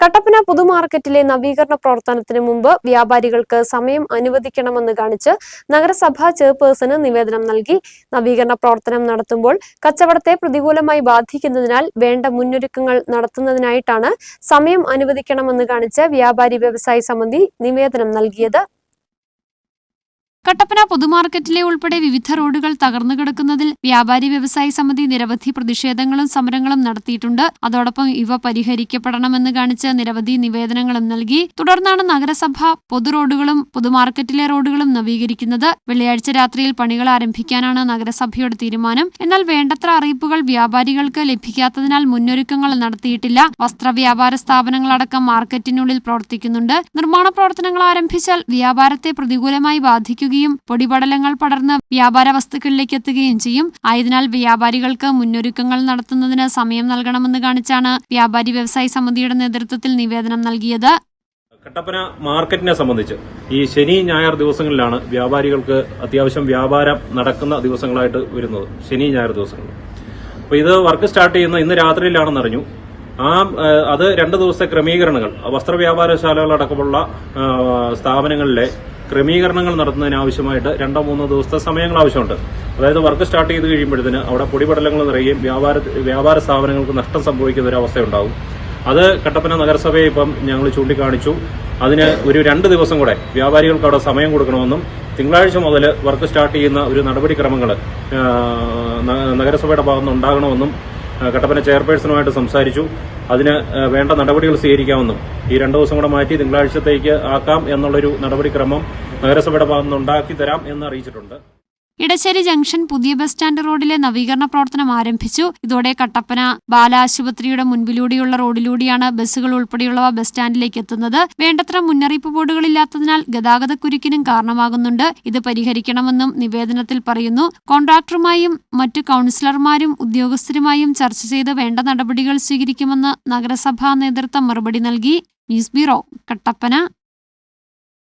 കട്ടപ്പന പുതുമാർക്കറ്റിലെ നവീകരണ പ്രവർത്തനത്തിന് മുമ്പ് വ്യാപാരികൾക്ക് സമയം അനുവദിക്കണമെന്ന് കാണിച്ച് നഗരസഭാ ചെയർപേഴ്സണ് നിവേദനം നൽകി. നവീകരണ പ്രവർത്തനം നടത്തുമ്പോൾ കച്ചവടത്തെ പ്രതികൂലമായി ബാധിക്കുന്നതിനാൽ വേണ്ട മുന്നൊരുക്കങ്ങൾ നടത്തുന്നതിനായിട്ടാണ് സമയം അനുവദിക്കണമെന്ന് കാണിച്ച് വ്യാപാരി വ്യവസായി സമിതി നിവേദനം നൽകിയത്. കട്ടപ്പന പൊതുമാർക്കറ്റിലെ ഉൾപ്പെടെ വിവിധ റോഡുകൾ തകർന്നു കിടക്കുന്നതിൽ വ്യാപാരി വ്യവസായി സമിതി നിരവധി പ്രതിഷേധങ്ങളും സമരങ്ങളും നടത്തിയിട്ടുണ്ട്. അതോടൊപ്പം ഇവ പരിഹരിക്കപ്പെടണമെന്ന് കാണിച്ച് നിരവധി നിവേദനങ്ങളും നൽകി. തുടർന്നാണ് നഗരസഭ പൊതു റോഡുകളും പൊതുമാർക്കറ്റിലെ റോഡുകളും നവീകരിക്കുന്നത്. വെള്ളിയാഴ്ച രാത്രിയിൽ പണികൾ ആരംഭിക്കാനാണ് നഗരസഭയുടെ തീരുമാനം. എന്നാൽ വേണ്ടത്ര അറിയിപ്പുകൾ വ്യാപാരികൾക്ക് ലഭിക്കാത്തതിനാൽ മുന്നൊരുക്കങ്ങൾ നടത്തിയിട്ടില്ല. വസ്ത്രവ്യാപാര സ്ഥാപനങ്ങളടക്കം മാർക്കറ്റിനുള്ളിൽ പ്രവർത്തിക്കുന്നുണ്ട്. നിർമ്മാണ പ്രവർത്തനങ്ങൾ ആരംഭിച്ചാൽ വ്യാപാരത്തെ പ്രതികൂലമായി ബാധിക്കുകയും പൊടിപടലങ്ങൾ പടർന്ന് വ്യാപാര വസ്തുക്കളിലേക്ക് എത്തുകയും ചെയ്യും. ആയതിനാൽ വ്യാപാരികൾക്ക് മുന്നൊരുക്കങ്ങൾ നടത്തുന്നതിന് സമയം നൽകണമെന്ന് കാണിച്ചാണ് വ്യാപാരി വ്യവസായി സമിതിയുടെ നേതൃത്വത്തിൽ നിവേദനം നൽകിയത്. കട്ടപ്പന മാർക്കറ്റിനെ സംബന്ധിച്ച് ഈ ശനി ഞായർ ദിവസങ്ങളിലാണ് വ്യാപാരികൾക്ക് അത്യാവശ്യം വ്യാപാരം നടക്കുന്ന ദിവസങ്ങളായിട്ട് വരുന്നത്. ശനി ഞായർ ദിവസങ്ങളിൽ അപ്പോൾ ഇത് വർക്ക് സ്റ്റാർട്ട് ചെയ്യുന്ന ഇന്ന് രാത്രിയിലാണെന്ന് അറിഞ്ഞു. ആ അത് രണ്ട് ദിവസത്തെ ക്രമീകരണങ്ങൾ ഏഹ്, സ്ഥാപനങ്ങളിലെ ക്രമീകരണങ്ങൾ നടത്തുന്നതിനാവശ്യമായിട്ട് രണ്ടോ മൂന്നോ ദിവസത്തെ സമയങ്ങൾ ആവശ്യമുണ്ട്. അതായത് വർക്ക് സ്റ്റാർട്ട് ചെയ്ത് കഴിയുമ്പോഴത്തേന് അവിടെ പൊടിപടലങ്ങൾ നിറയുകയും വ്യാപാര വ്യാപാര സ്ഥാപനങ്ങൾക്ക് നഷ്ടം സംഭവിക്കുന്ന ഒരു ഉണ്ടാകും അത് കട്ടപ്പന നഗരസഭയെ ഇപ്പം ഞങ്ങൾ ചൂണ്ടിക്കാണിച്ചു. അതിന് ഒരു രണ്ട് ദിവസം കൂടെ വ്യാപാരികൾക്ക് അവിടെ സമയം കൊടുക്കണമെന്നും തിങ്കളാഴ്ച മുതൽ വർക്ക് സ്റ്റാർട്ട് ചെയ്യുന്ന ഒരു നടപടിക്രമങ്ങൾ നഗരസഭയുടെ ഭാഗത്തുനിന്ന് ഉണ്ടാകണമെന്നും കട്ടപ്പന ചെയർപേഴ്സണുമായിട്ട് സംസാരിച്ചു. അതിന് വേണ്ട നടപടികൾ സ്വീകരിക്കാമെന്നും ഈ രണ്ട് ദിവസം കൂടെ മാറ്റി തിങ്കളാഴ്ചത്തേക്ക് ആക്കാം എന്നുള്ളൊരു നടപടിക്രമം നഗരസഭയുടെ ഭാഗത്തുനിന്ന് ഉണ്ടാക്കി തരാം എന്ന് അറിയിച്ചിട്ടുണ്ട്. ഇടശ്ശേരി ജംഗ്ഷൻ പുതിയ ബസ് സ്റ്റാൻഡ് റോഡിലെ നവീകരണ പ്രവർത്തനം ആരംഭിച്ചു. ഇതോടെ കട്ടപ്പന ബാലാശുപത്രിയുടെ മുൻപിലൂടെയുള്ള റോഡിലൂടെയാണ് ബസ്സുകൾ ഉൾപ്പെടെയുള്ളവ ബസ് സ്റ്റാൻഡിലേക്ക് എത്തുന്നത്. വേണ്ടത്ര മുന്നറിയിപ്പ് ബോർഡുകൾ ബോർഡുകളില്ലാത്തതിനാൽ ഗതാഗതക്കുരുക്കിനും കാരണമാകുന്നുണ്ട്. ഇത് പരിഹരിക്കണമെന്നും നിവേദനത്തിൽ പറയുന്നു. കോൺട്രാക്ടറുമായും മറ്റു കൌൺസിലർമാരും ഉദ്യോഗസ്ഥരുമായും ചർച്ച ചെയ്ത് വേണ്ട നടപടികൾ സ്വീകരിക്കുമെന്ന് നഗരസഭാ നേതൃത്വം മറുപടി നൽകി. News bureau Kattappana.